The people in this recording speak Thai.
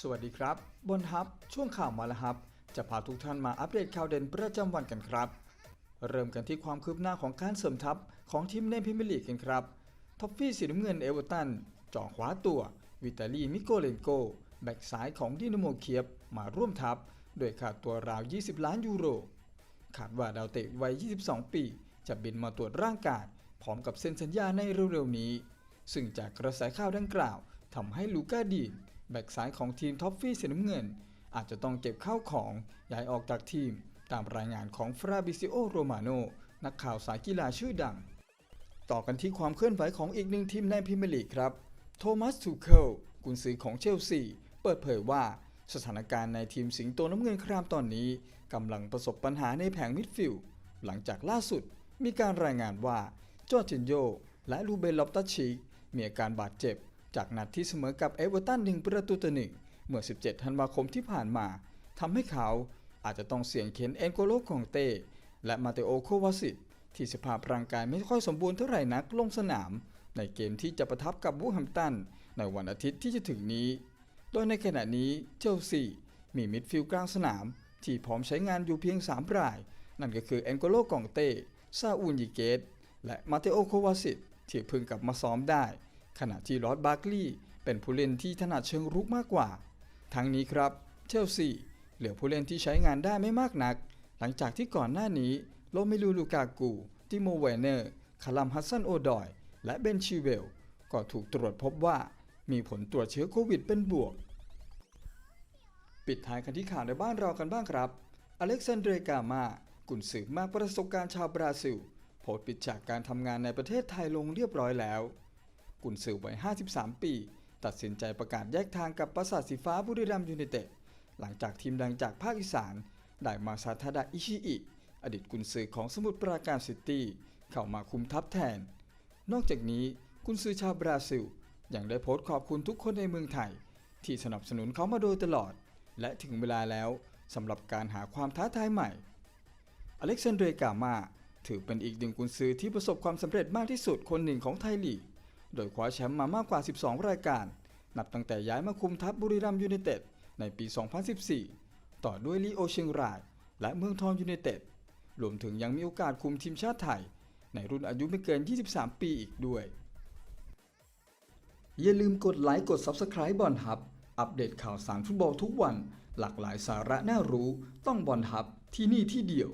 สวัสดีครับ บนฮับ ช่วงข่าวมาแล้วครับ จะพาทุกท่านมาอัปเดตข่าวเด่นประจำวันกันครับ เริ่มกันที่ความคืบหน้าของการเสริมทัพของทีมในพรีเมียร์ลีกกันครับ ท็อฟฟี่สีน้ำเงินเอเวอร์ตันจ่อขวาตัว วิตาลีมิโกเลนโก แบ็กซ้ายของดินาโมเคียบมาร่วมทัพ โดยค่าตัวราว 20 ล้านยูโร ขาดว่าดาวเตะวัย 22 ปี จะบินมาตรวจร่างกายพร้อมกับเซ็นสัญญาในเร็วๆนี้ ซึ่งจากกระแสข่าวดังกล่าวทำให้ลูก้าดีนแบ็กซ้ายของทีมท็อฟฟี่สีน้ำเงิน อาจจะต้องเก็บข้าวของย้ายออกจากทีม ตามรายงานของฟราบิซิโอโรมาโนนักข่าวสายกีฬาชื่อดัง ต่อกันที่ความเคลื่อนไหวของอีกหนึ่งทีมในพรีเมียร์ลีกครับ โทมัสทูเคิลกุนซือของเชลซี เปิดเผยว่าสถานการณ์ในทีมสิงโตน้ำเงินครามตอนนี้กำลังประสบปัญหาในแผงมิดฟิลด์หลังจากล่าสุด มีการรายงานว่าจอร์จินโยและลูเบนลอปตัชชีมีอาการบาดเจ็บ จากนัดที่เสมอกับเอเวอร์ตันหนึ่งประตูต่อหนึ่งเมื่อ 17 ธันวาคมที่ผ่านมาทำให้เขาอาจจะต้องเสี่ยงเข็นเอนโกโลของเต้และมาเตโอโควาสิตที่สภาพร่างกายไม่ค่อยสมบูรณ์เท่าไหร่นักลงสนาม ในเกมที่จะประทับกับวูแฮมตัน ในวันอาทิตย์ที่จะถึงนี้ โดยในขณะนี้เชลซีมีมิดฟิลด์กลางสนาม ที่พร้อมใช้งานอยู่เพียง 3 ราย นั่นก็คือเอนโกโลกองเต้ ซาอูนยิเกต และมาเตโอโควาสิตที่เพิ่งกลับมาซ้อมได้ ขณะที่ลอร์ดบาร์กลีย์เป็นผู้เล่นที่ถนัดเชิงรุกมากกว่า ทั้งนี้ครับเชลซีเหลือผู้เล่นที่ใช้งานได้ไม่มากนัก หลังจากที่ก่อนหน้านี้โรเมลูลูกากูติโมเวเนอร์คาลัมฮัสซันโอดอย และเบนชิเวล ก็ถูกตรวจพบว่ามีผลตรวจเชื้อโควิดเป็นบวก ปิดท้ายกันที่ข่าวในบ้านเรากันบ้างครับ อเล็กซานเดรกามา กุนสืบมากประสบการณ์ชาวบราซิล โพสต์ปิดฉากการทำงานในประเทศไทยลงเรียบร้อยแล้ว กุนสือวัย 53 ปี ตัดสินใจประกาศแยกทางกับปราสาทสีฟ้าบุรีรัมย์ยูไนเต็ดหลังจากทีมดังจากภาคอีสานได้มาซาทาดะอิชิอิ อดีตกุนซือของสมุทรปราการซิตี้ เข้ามาคุมทัพแทน นอกจากนี้กุนซือชาวบราซิลยังได้โพสต์ขอบคุณทุกคนในเมืองไทย ที่สนับสนุนเขามาโดยตลอด และถึงเวลาแล้วสำหรับการหาความท้าทายใหม่ อเล็กซานเดรกามาถือเป็นอีกหนึ่งกุนซือที่ประสบความสำเร็จมากที่สุดคนหนึ่งของไทยลีก โดยคว้าแชมป์มามากกว่า 12 รายการ นับตั้งแต่ย้ายมาคุมทัพบุรีรัมย์ยูไนเต็ดในปี 2014 ต่อด้วยลีโอเชียงราย และเมืองทองยูไนเต็ด รวมถึงยังมีโอกาสคุมทีมชาติไทย ในรุ่นอายุไม่เกิน 23 ปีอีกด้วย อย่าลืมกดไลค์กด Subscribe บอลฮับ อัปเดตข่าวสารฟุตบอลทุกวัน หลากหลายสาระน่ารู้ ต้องบอลฮับที่นี่ที่เดียว